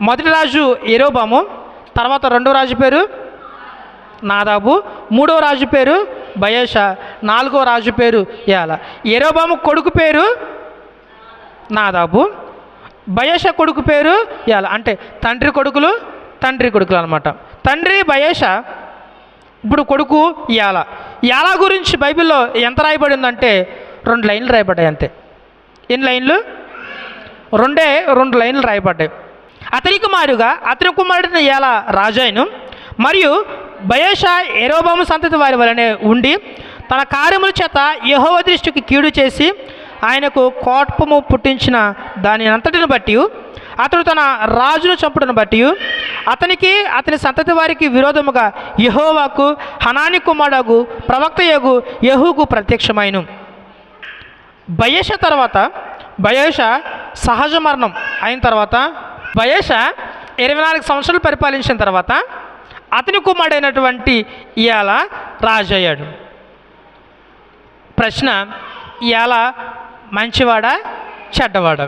మొదటి రాజు ఎరోబాము తర్వాత రెండో రాజు పేరు నాదాబు మూడో రాజు పేరు బయేష నాలుగో రాజు పేరు యాల. ఎరోబాము కొడుకు పేరు నాదాబు బయేష కొడుకు పేరు యాల. అంటే తండ్రి కొడుకులు తండ్రి కొడుకులు అనమాట తండ్రి బయేష ఇప్పుడు కొడుకు యాల. యాల గురించి బైబిల్లో ఎంత రాయబడిందంటే రెండు లైన్లు రాయబడ్డాయి అంతే. ఎన్ని లైన్లు? రెండే రెండు లైన్లు రాయబడ్డాయి. అతని కుమారుగా అతని కుమారుడిన ఎలా రాజాయను మరియు బయేష ఎరోబాము సంతతి వారి వలనే ఉండి తన కార్యముల చేత యహోవ దృష్టికి కీడు చేసి ఆయనకు కోపము పుట్టించిన దాని అంతటిని బట్టి అతడు తన రాజును చంపుటను బట్టి అతనికి అతని సంతతి వారికి విరోధముగా యహోవాకు హనాని కుమారుడు ప్రవక్త యగు యహూకు ప్రత్యక్షమైను. బయేష తర్వాత బయోష సహజ మరణం అయిన తర్వాత బయేష ఇరవై నాలుగు సంవత్సరాలు పరిపాలించిన తర్వాత అతని కుమారుడైనటువంటి ఇయాల రాజయ్యాడు. ప్రశ్న ఇయాల మంచివాడా చెడ్డవాడా?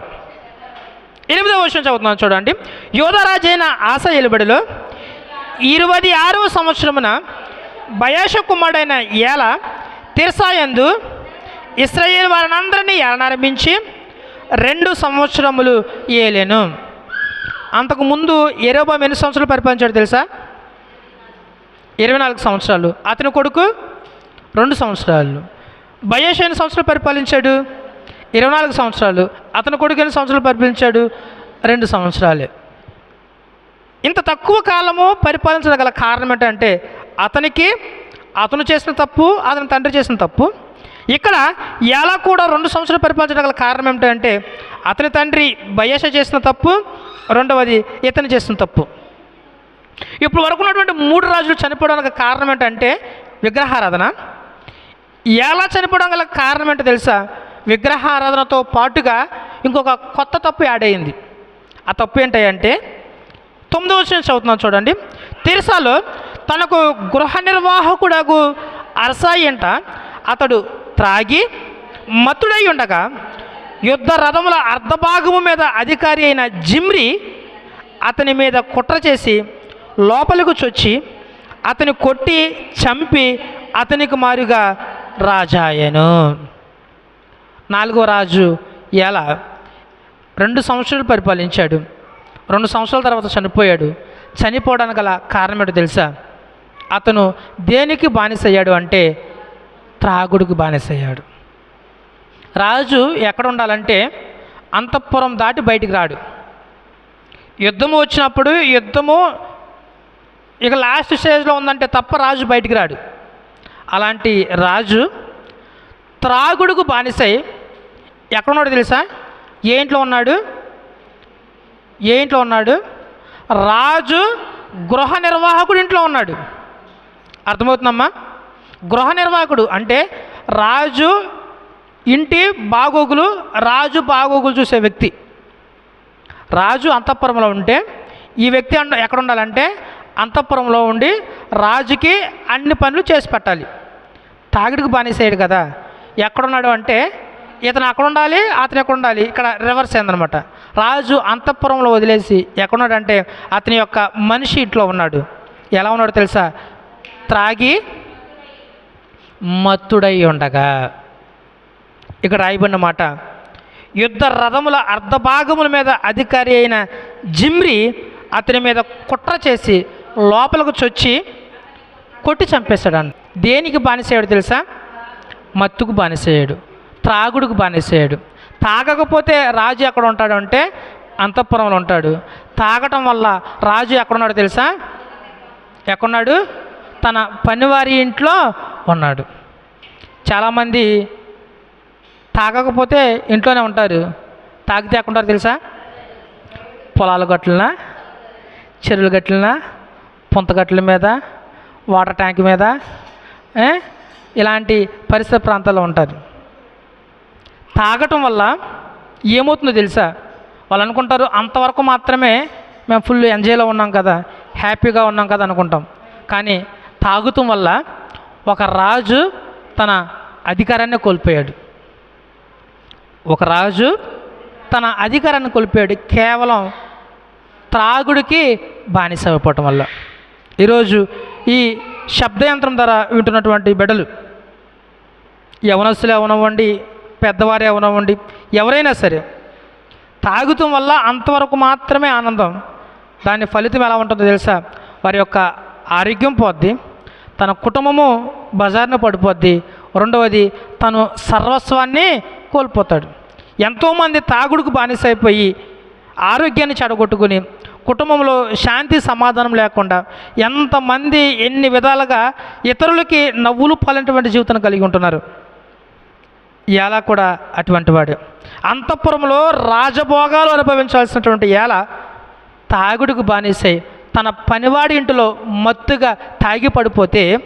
ఎనిమిదవ వర్షం చదువుతున్నాను చూడండి. యోధరాజైన ఆశ ఎలుబడిలో ఇరవై ఆరవ సంవత్సరమున బయాష కుమారుడైన ఏల తిర్సాయందు ఇస్రాయేల్ వారినందరినీ ఏలనారంభించి రెండు సంవత్సరములు ఏలేను. అంతకుముందు ఎరోబామ్ ఎన్ని సంవత్సరాలు పరిపాలించాడు తెలుసా? ఇరవై నాలుగు సంవత్సరాలు. అతని కొడుకు రెండు సంవత్సరాలు. బయేష్ ఎన్ని సంవత్సరాలు పరిపాలించాడు? ఇరవై నాలుగు సంవత్సరాలు. అతని కొడుకు ఎన్ని సంవత్సరాలు పరిపాలించాడు? రెండు సంవత్సరాలే. ఇంత తక్కువ కాలము పరిపాలించగల కారణం ఏంటంటే అతనికి అతను చేసిన తప్పు అతని తండ్రి చేసిన తప్పు ఇక్కడ ఎలా కూడా రెండు సంవత్సరాలు పరిపాలించగల కారణం ఏమిటంటే అతని తండ్రి బయేష చేసిన తప్పు రెండవది ఇతను చేసిన తప్పు. ఇప్పుడు వరకు ఉన్నటువంటి మూడు రాజులు చనిపోవడానికి కారణం ఏంటంటే విగ్రహారాధన. ఎలా చనిపోవడం గల కారణం ఏంటో తెలుసా? విగ్రహారాధనతో పాటుగా ఇంకొక కొత్త తప్పు యాడ్ అయింది. ఆ తప్పు ఏంటంటే తొమ్మిదో వచ్చిన చదువుతున్నాం చూడండి. తిరసాలో తనకు గృహ నిర్వాహకుడగు అంట అతడు త్రాగి మత్తుడై ఉండగా యుద్ధ రథముల అర్ధభాగము మీద అధికారి అయిన జిమ్రి అతని మీద కుట్ర చేసి లోపలికి చొచ్చి అతని కొట్టి చంపి అతనికి మారుగా రాజాయను నాలుగో రాజు ఎలా రెండు సంవత్సరాలు పరిపాలించాడు. రెండు సంవత్సరాల తర్వాత చనిపోయాడు. చనిపోవడానికి గల కారణం ఏంటో తెలుసా? అతను దేనికి బానిసయ్యాడు అంటే త్రాగుడికి బానిసయ్యాడు. రాజు ఎక్కడ ఉండాలంటే అంతఃపురం దాటి బయటికి రాడు. యుద్ధము వచ్చినప్పుడు యుద్ధము ఇక లాస్ట్ స్టేజ్లో ఉందంటే తప్ప రాజు బయటికి రాడు. అలాంటి రాజు త్రాగుడుకు బానిసై ఎక్కడున్నాడు తెలుసా? ఏ ఇంట్లో ఉన్నాడు? ఏ ఇంట్లో ఉన్నాడు? రాజు గృహ నిర్వాహకుడు ఇంట్లో ఉన్నాడు. అర్థమవుతుందమ్మా? గృహ నిర్వాహకుడు అంటే రాజు ఇంటి బాగోగులు రాజు బాగోగులు చూసే వ్యక్తి. రాజు అంతఃపురంలో ఉంటే ఈ వ్యక్తి ఎక్కడ ఉండాలంటే అంతఃపురంలో ఉండి రాజుకి అన్ని పనులు చేసి పెట్టాలి. తాగిడికి బానిసేయడు కదా. ఎక్కడున్నాడు అంటే ఇతను అక్కడ ఉండాలి అతను ఎక్కడ ఉండాలి ఇక్కడ రివర్స్ అయిందనమాట. రాజు అంతఃపురంలో వదిలేసి ఎక్కడున్నాడంటే అతని యొక్క మనిషి ఇంట్లో ఉన్నాడు. ఎలా ఉన్నాడు తెలుసా? త్రాగి మత్తుడై ఉండగా. ఇక్కడ రాయబడిన మాట యుద్ధ రథముల అర్ధభాగముల మీద అధికారి అయిన జిమ్రి అతని మీద కుట్ర చేసి లోపలకు చొచ్చి కొట్టి చంపేశాడు దేనికి బానిసేయడు తెలుసా? మత్తుకు బానిసేయడు త్రాగుడుకు బానిసేయడు తాగకపోతే రాజు ఎక్కడ ఉంటాడు అంటే అంతఃపురంలో ఉంటాడు. తాగటం వల్ల రాజు ఎక్కడున్నాడు తెలుసా? ఎక్కడున్నాడు? తన పనివారి ఇంట్లో ఉన్నాడు. చాలామంది తాగకపోతే ఇంట్లోనే ఉంటారు. తాగితే ఎక్కడుంటారు తెలుసా? పొలాల గట్లన? చెరువుల గట్లన? పుంతగట్ల మీద? వాటర్ ట్యాంక్ మీద? ఇలాంటి పరిసర ప్రాంతాల్లో ఉంటారు. తాగటం వల్ల ఏమవుతుందో తెలుసా? వాళ్ళు అనుకుంటారు అంతవరకు మాత్రమే మేము ఫుల్ ఎంజాయ్లో ఉన్నాం కదా హ్యాపీగా ఉన్నాం కదా అనుకుంటాం. కానీ తాగుతం వల్ల ఒక రాజు తన అధికారాన్ని కోల్పోయాడు. ఒక రాజు తన అధికారాన్ని కోల్పోయాడు కేవలం త్రాగుడికి బానిస అయిపోవటం వల్ల. ఈరోజు ఈ శబ్దయంత్రం ధర వింటున్నటువంటి బిడ్డలు యవనస్తులు ఎవనవ్వండి పెద్దవారు ఎవనవ్వండి ఎవరైనా సరే తాగుతం వల్ల అంతవరకు మాత్రమే ఆనందం. దాని ఫలితం ఎలా ఉంటుందో తెలుసా? వారి యొక్క ఆరోగ్యం పోద్ది తన కుటుంబము బజార్ను పడిపోద్ది రెండవది తను సర్వస్వాన్ని కోల్పోతాడు. ఎంతోమంది తాగుడుకు బానిసైపోయి ఆరోగ్యాన్ని చెడగొట్టుకుని కుటుంబంలో శాంతి సమాధానం లేకుండా ఎంతమంది ఎన్ని విధాలుగా ఇతరులకి నవ్వులు పాలినటువంటి జీవితాన్ని కలిగి ఉంటున్నారు. ఏల కూడా అటువంటి వాడు. అంతఃపురంలో రాజభోగాలు అనుభవించాల్సినటువంటి ఏల తాగుడుకు బానిసై తన పనివాడి ఇంటిలో మత్తుగా తాగి పడిపోతే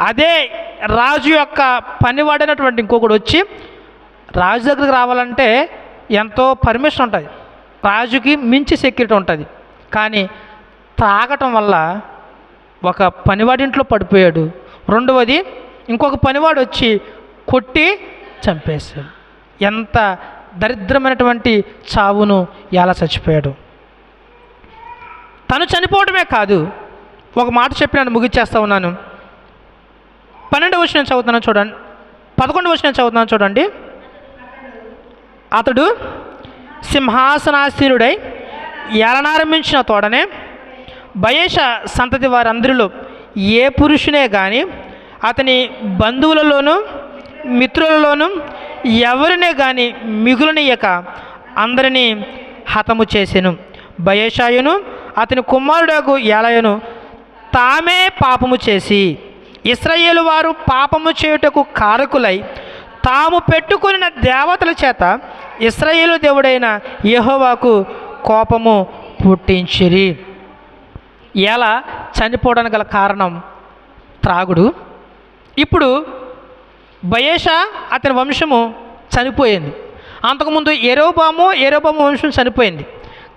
అదే రాజు యొక్క పనివాడైనటువంటి ఇంకొకడు వచ్చి రాజు దగ్గరికి రావాలంటే ఎంతో పర్మిషన్ ఉంటుంది. రాజుకి మించి సెక్యూరిటీ ఉంటుంది. కానీ తాగటం వల్ల ఒక పనివాడింట్లో పడిపోయాడు. రెండవది ఇంకొక పనివాడు వచ్చి కొట్టి చంపేశాడు. ఎంత దరిద్రమైనటువంటి చావును ఎలా చచ్చిపోయాడు. తను చనిపోవడమే కాదు ఒక మాట చెప్పి నన్ను ముగిచ్చేస్తా ఉన్నాను. పన్నెండు వచ్చిన చదువుతున్నాను చూడండి. పదకొండు వచ్చిన చదువుతున్నాను చూడండి. అతడు సింహాసనాశీనుడై ఏలనారంభించిన తోడనే భయేష సంతతి వారందరిలో ఏ పురుషునే కానీ అతని బంధువులలోనూ మిత్రులలోనూ ఎవరినే కానీ మిగులనియక అందరినీ హతము చేసెను. భయేషాయును అతని కుమారుడకు ఎలయను తామే పాపము చేసి ఇస్రాయేలు వారు పాపము చేయుటకు కారకులై తాము పెట్టుకున్న దేవతల చేత ఇస్రాయేలు దేవుడైన యెహోవాకు కోపము పుట్టించిరి. ఎలా? చనిపోవడానికి గల కారణం త్రాగుడు. ఇప్పుడు బయేషా అతని వంశము చనిపోయింది. అంతకుముందు ఎరోబాము ఎరోబాము వంశం చనిపోయింది.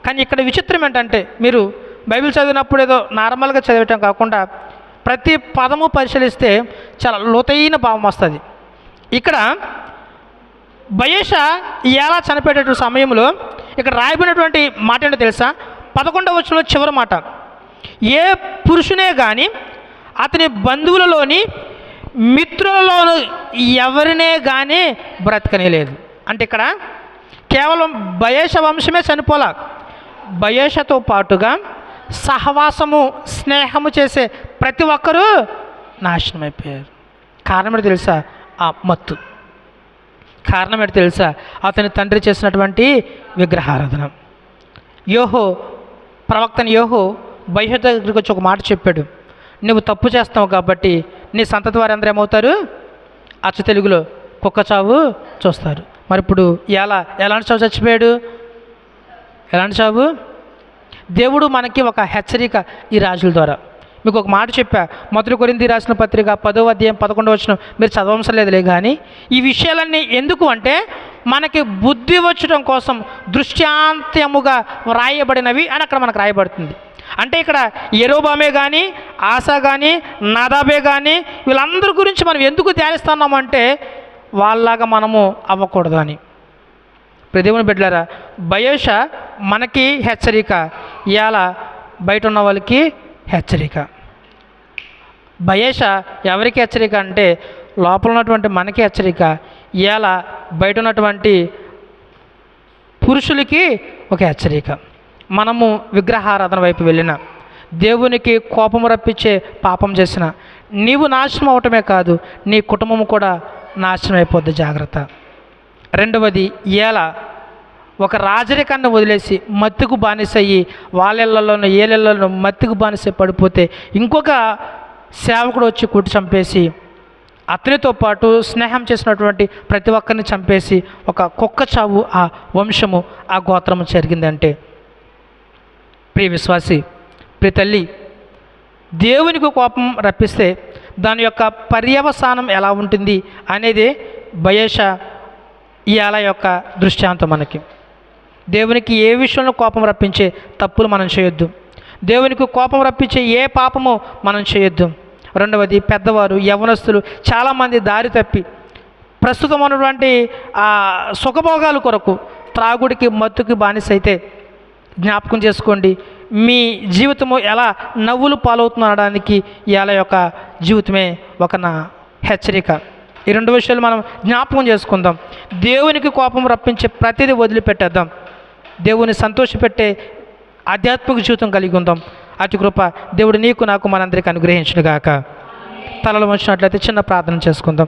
కానీ ఇక్కడ విచిత్రం ఏంటంటే మీరు బైబిల్ చదివినప్పుడు ఏదో నార్మల్గా చదివటం కాకుండా ప్రతి పదము పరిశీలిస్తే చాలా లోతైన భావం వస్తుంది. ఇక్కడ బయేష ఎలా చనిపోయేటటువంటి సమయంలో ఇక్కడ రాయబడినటువంటి మాట ఏంటో తెలుసా? పదకొండవ వచ్చిన చివరి మాట. ఏ పురుషునే కానీ అతని బంధువులలోని మిత్రులలోను ఎవరినే కానీ బ్రతకనేలేదు అంటే ఇక్కడ కేవలం బయేష వంశమే చనిపోలా? బయేషతో పాటుగా సహవాసము స్నేహము చేసే ప్రతి ఒక్కరూ నాశనం అయిపోయారు కారణం ఏంటి తెలుసా? ఆ మత్తు. కారణం ఏంటి తెలుసా? అతని తండ్రి చేసినటువంటి విగ్రహారాధన. యోహో ప్రవక్తని యోహో భవిష్యత్తు దగ్గరికి వచ్చి ఒక మాట చెప్పాడు. నువ్వు తప్పు చేస్తావు కాబట్టి నీ సంతతి వారందరూ ఏమవుతారు? అచ్చ తెలుగులో కుక్క చావు చూస్తారు. మరి ఇప్పుడు ఎలా ఎలాంటి చావు చచ్చిపోయాడు? ఎలాంటి చావు? దేవుడు మనకి ఒక హెచ్చరిక ఈ రాజుల ద్వారా. మీకు ఒక మాట చెప్పా. మొదటి కొరింది రాసిన పత్రిక పదో అధ్యాయం పదకొండవ వచ్చిన మీరు చదవవసరం లేదులే కానీ ఈ విషయాలన్నీ ఎందుకు అంటే మనకి బుద్ధి వచ్చడం కోసం దృష్టాంతముగా వ్రాయబడినవి అని అక్కడ మనకు రాయబడుతుంది. అంటే ఇక్కడ ఎరోబామే కానీ ఆశా కానీ నాదాబే కానీ వీళ్ళందరి గురించి మనం ఎందుకు ధ్యానిస్తున్నామంటే వాళ్ళలాగా మనము అవ్వకూడదు అని. ప్రదేవుని బిడ్డలారా బయోష మనకి హెచ్చరిక. ఇవాళ బయట ఉన్న వాళ్ళకి హెచ్చరిక. బయేష ఎవరికి హెచ్చరిక అంటే లోపల ఉన్నటువంటి మనకి హెచ్చరిక ఇవాళ బయట ఉన్నటువంటి పురుషులకి ఒక హెచ్చరిక. మనము విగ్రహారాధన వైపు వెళ్ళిన దేవునికి కోపం రప్పించే పాపం చేసిన నీవు నాశనం అవటమే కాదు నీ కుటుంబం కూడా నాశనం అయిపోద్ది జాగ్రత్త. రెండవది ఏల ఒక రాజరికాన్ని వదిలేసి మత్తుకు బానిసయ్యి వాళ్ళెళ్ళలోనూ ఏలెళ్ళలో మత్తుకు బానిస పడిపోతే ఇంకొక సేవకుడు వచ్చి కుట్టి చంపేసి అతనితో పాటు స్నేహం చేసినటువంటి ప్రతి ఒక్కరిని చంపేసి ఒక కుక్క చావు ఆ వంశము ఆ గోత్రము జరిగిందంటే. ప్రియ విశ్వాసి ప్రియ తల్లి దేవునికి కోపం రప్పిస్తే దాని యొక్క పర్యవసానం ఎలా ఉంటుంది అనేది బయేష ఇయాల యొక్క దృష్టాంతం మనకి. దేవునికి ఏ విషయంలో కోపం రప్పించే తప్పులు మనం చేయొద్దు. దేవునికి కోపం రప్పించే ఏ పాపము మనం చేయొద్దు. రెండవది పెద్దవారు యవనస్తులు చాలామంది దారి తప్పి. ప్రస్తుతం ఉన్నటువంటి సుఖభోగాల కొరకు త్రాగుడికి మత్తుకి బానిస అయితే జ్ఞాపకం చేసుకోండి. మీ జీవితము ఎలా నవ్వులు పాలవుతుందనడానికి ఇలా యొక్క జీవితమే ఒక నా హెచ్చరిక. ఈ రెండు విషయాలు మనం జ్ఞాపకం చేసుకుందాం. దేవునికి కోపం రప్పించే ప్రతిదీ వదిలిపెట్టేద్దాం. దేవుని సంతోషపెట్టే ఆధ్యాత్మిక జీవితం కలిగి ఉందాం. అతి కృప దేవుడు నీకు నాకు మనందరికీ అనుగ్రహించునుగాక. తలలు వంచినట్లయితే చిన్న ప్రార్థన చేసుకుందాం.